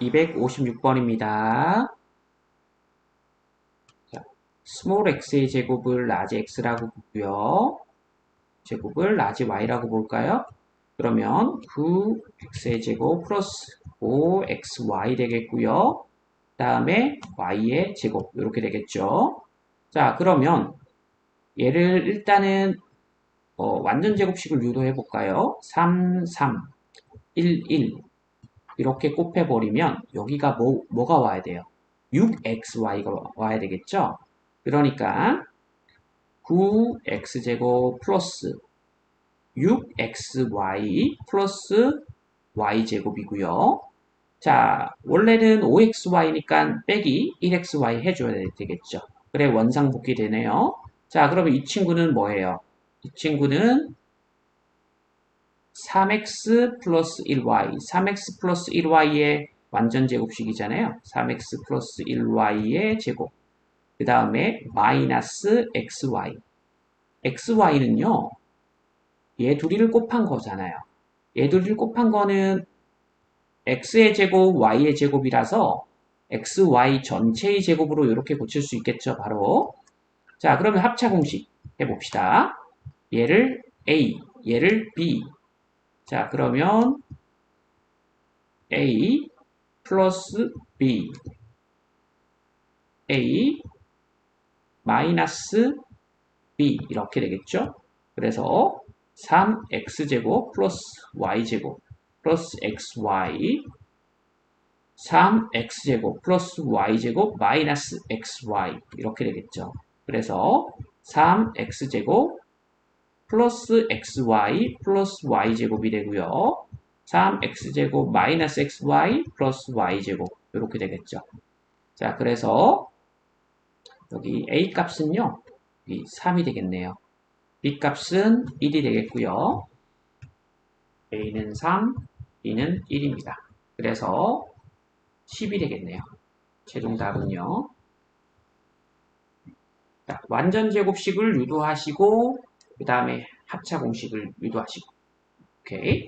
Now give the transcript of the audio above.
256번입니다. 자, 스몰 x의 제곱을 라지 x라고 보고요. 제곱을 라지 y라고 볼까요? 그러면 9x의 제곱 플러스 5xy 되겠고요. 다음에 y의 제곱 이렇게 되겠죠. 자 그러면 얘를 일단은 어, 완전 제곱식을 유도해 볼까요? 3, 3, 1, 1 이렇게 곱해버리면 여기가 뭐, 뭐가 와야 돼요? 6xy가 와야 되겠죠? 그러니까 9x제곱 플러스 6xy 플러스 y제곱이고요. 자, 원래는 5xy니까 빼기 1xy 해줘야 되겠죠. 그래, 원상복귀 되네요. 자, 그러면 이 친구는 뭐예요? 이 친구는 3x 플러스 1y, 3x 플러스 1y의 완전 제곱식이잖아요. 3x 플러스 1y의 제곱. 그 다음에 마이너스 xy. xy는요, 얘 둘이를 곱한 거잖아요. 얘 둘이를 곱한 거는 x의 제곱, y의 제곱이라서 xy 전체의 제곱으로 이렇게 고칠 수 있겠죠, 바로. 자, 그러면 합차 공식 해봅시다. 얘를 a, 얘를 b. 자, 그러면 a 플러스 b, a 마이너스 b 이렇게 되겠죠? 그래서 3x제곱 플러스 y제곱 플러스 xy 3x제곱 플러스 y제곱 마이너스 xy 이렇게 되겠죠. 그래서 3x제곱 플러스 xy 플러스 y제곱이 되고요. 3x제곱 마이너스 xy 플러스 y제곱 이렇게 되겠죠. 자, 그래서 여기 a 값은요. 이 3이 되겠네요. b 값은 1이 되겠고요. a는 3, b는 1입니다. 그래서 10이 되겠네요. 최종 답은요. 자, 완전 제곱식을 유도하시고 그 다음에 합차 공식을 유도하시고. 오케이